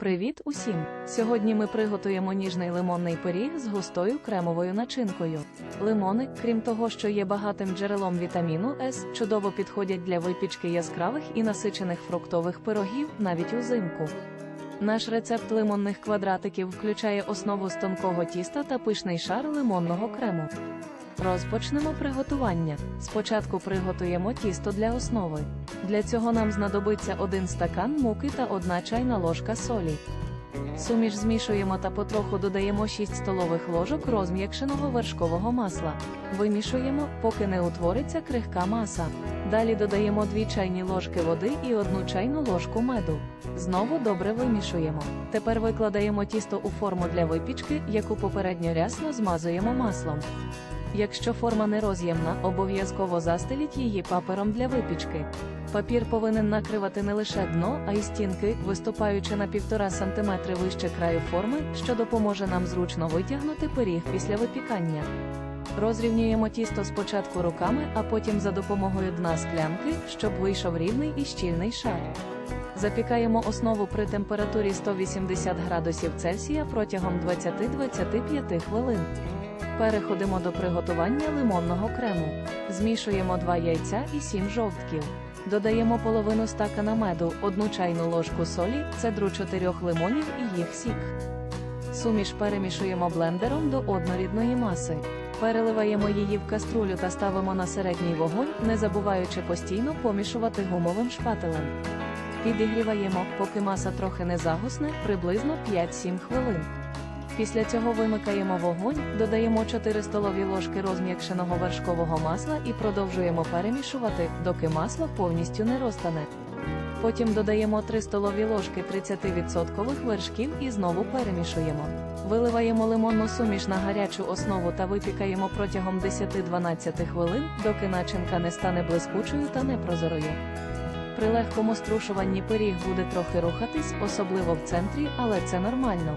Привіт усім! Сьогодні ми приготуємо ніжний лимонний пиріг з густою кремовою начинкою. Лимони, крім того, що є багатим джерелом вітаміну С, чудово підходять для випічки яскравих і насичених фруктових пирогів навіть узимку. Наш рецепт лимонних квадратиків включає основу з тонкого тіста та пишний шар лимонного крему. Розпочнемо приготування. Спочатку приготуємо тісто для основи. Для цього нам знадобиться один стакан муки та одна чайна ложка солі. Суміш змішуємо та потроху додаємо 6 столових ложок розм'якшеного вершкового масла. Вимішуємо, поки не утвориться крихка маса. Далі додаємо 2 чайні ложки води і 1 чайну ложку меду. Знову добре вимішуємо. Тепер викладаємо тісто у форму для випічки, яку попередньо рясно змазуємо маслом. Якщо форма не роз'ємна, обов'язково застеліть її папером для випічки. Папір повинен накривати не лише дно, а й стінки, виступаючи на 1,5 см вище краю форми, що допоможе нам зручно витягнути пиріг після випікання. Розрівнюємо тісто спочатку руками, а потім за допомогою дна склянки, щоб вийшов рівний і щільний шар. Запікаємо основу при температурі 180 градусів Цельсія протягом 20-25 хвилин. Переходимо до приготування лимонного крему. Змішуємо 2 яйця і 7 жовтків. Додаємо половину стакана меду, 1 чайну ложку солі, цедру 4 лимонів і їх сік. Суміш перемішуємо блендером до однорідної маси. Переливаємо її в каструлю та ставимо на середній вогонь, не забуваючи постійно помішувати гумовим шпателем. Підігріваємо, поки маса трохи не загусне, приблизно 5-7 хвилин. Після цього вимикаємо вогонь, додаємо 4 столові ложки розм'якшеного вершкового масла і продовжуємо перемішувати, доки масло повністю не розтане. Потім додаємо 3 столові ложки 30% вершків і знову перемішуємо. Виливаємо лимонну суміш на гарячу основу та випікаємо протягом 10-12 хвилин, доки начинка не стане блискучою та непрозорою. При легкому струшуванні пиріг буде трохи рухатись, особливо в центрі, але це нормально.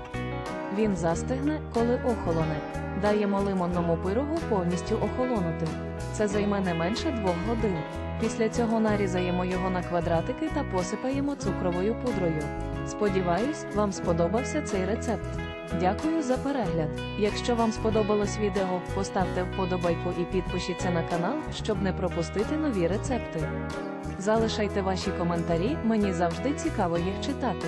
Він застигне, коли охолоне. Даємо лимонному пирогу повністю охолонути. Це займе не менше двох годин. Після цього нарізаємо його на квадратики та посипаємо цукровою пудрою. Сподіваюсь, вам сподобався цей рецепт. Дякую за перегляд. Якщо вам сподобалось відео, поставте вподобайку і підпишіться на канал, щоб не пропустити нові рецепти. Залишайте ваші коментарі, мені завжди цікаво їх читати.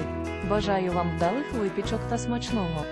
Бажаю вам вдалих випічок та смачного.